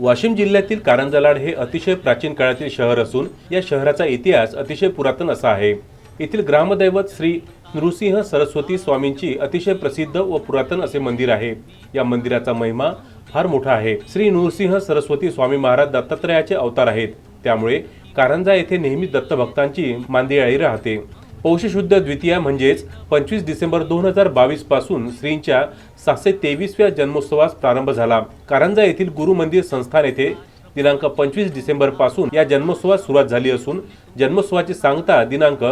वाशिम जिल्ह्यातील कारंजलाड हे अतिशय प्राचीन काळातील शहर असून या शहराचा इतिहास अतिशय पुरातन असा आहे. येथील ग्रामदैवत श्री नृसिंह सरस्वती स्वामींची अतिशय प्रसिद्ध व पुरातन असे मंदिर आहे. या मंदिराचा महिमा फार मोठा आहे. श्री नृसिंह सरस्वती स्वामी महाराज दत्तात्रयाचे अवतार आहेत. त्यामुळे कारंजा येथे नेहमी दत्तभक्तांची मांदियाळी राहते. पौषशुद्ध द्वितीया म्हणजेच पंचवीस डिसेंबर दोन हजार बावीसपासून श्रींच्या सातशे तेवीसव्या जन्मोत्सवास प्रारंभ झाला. कारंजा येथील गुरु मंदिर संस्थान येथे दिनांक पंचवीस डिसेंबरपासून या जन्मोत्सवास सुरुवात झाली असून जन्मोत्सवाची सांगता दिनांक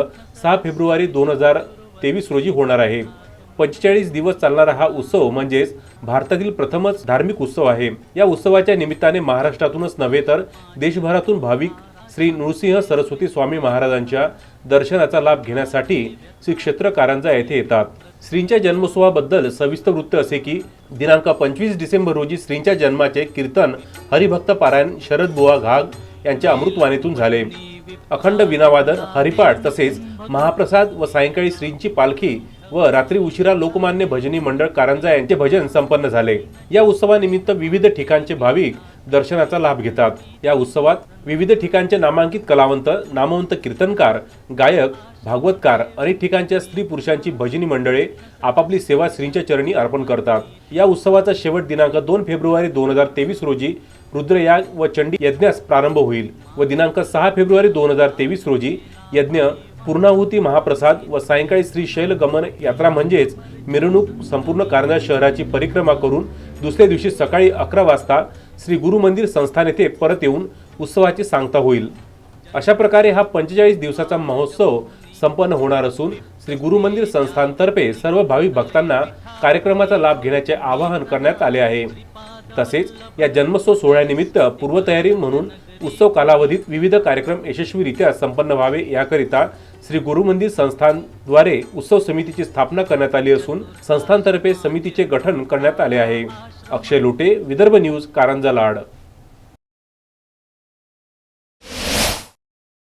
सहा फेब्रुवारी दोन हजार तेवीस रोजी होणार आहे. पंचेचाळीस दिवस चालणारा हा उत्सव म्हणजेच भारतातील प्रथमच धार्मिक उत्सव आहे. या उत्सवाच्या निमित्ताने महाराष्ट्रातूनच नव्हे तर देशभरातून भाविक श्री नृसिंह सरस्वती स्वामी महाराजांच्या दर्शनाचा लाभ घेण्यासाठी श्री क्षेत्र कारंजा येथे येतात. श्रींच्या जन्मोत्सवाबद्दल सविस्तर वृत्त असे की दिनांक पंचवीस डिसेंबर रोजी श्रींच्या जन्माचे कीर्तन हरिभक्त पारायण शरद बुवा घाग यांच्या अमृतवाणीतून झाले. अखंड विनावादन हरिपाठ तसेच महाप्रसाद व सायंकाळी श्रींची पालखी व रात्री उशिरा लोकमान्य भजनी मंडळ कारंजा यांचे भजन संपन्न झाले. या उत्सवानिमित्त विविध ठिकाणचे भाविक दर्शनाचा लाभ घेतात. या उत्सवात विविध ठिकाणचे नामांकित कलावंत नामवंत कीर्तनकार गायक भागवतकार अनेक ठिकाणच्या स्त्री पुरुषांची भजनी मंडळे आपापली सेवा श्रींच्या चरणी अर्पण करतात. या उत्सवाचा शेवट दिनांक दोन फेब्रुवारी दोन हजार तेवीस रोजी रुद्रयाग व चंडी यज्ञास प्रारंभ होईल व दिनांक सहा फेब्रुवारी दोन हजार तेवीस रोजी यज्ञ पूर्णाहुती महाप्रसाद व सायंकाळी श्री शैलगमन यात्रा म्हणजेच मिरवणूक संपूर्ण कारंजा शहराची परिक्रमा करून दुसऱ्या दिवशी सकाळी अकरा वाजता श्री गुरु मंदिर संस्थान येथे परत येऊन उत्सवाची सांगता होईल. अशा प्रकारे हा पंचेचाळीस दिवसाचा महोत्सव संपन्न होणार असून श्री गुरु मंदिर संस्थानतर्फे सर्व भाविक भक्तांना कार्यक्रमाचा लाभ घेण्याचे आवाहन करण्यात आले आहे. तसेच या जन्मोत्सव सोहळ्यानिमित्त पूर्वतयारी म्हणून उत्सव कालावधीत विविध कार्यक्रम यशस्वीरित्या संपन्न व्हावे याकरिता श्री गुरुमंदिर संस्थानद्वारे उत्सव समितीची स्थापना करण्यात आली असून संस्थानतर्फे समितीचे गठन करण्यात आले आहे. अक्षय लोटे विदर्भ न्यूज कारंजा लाड.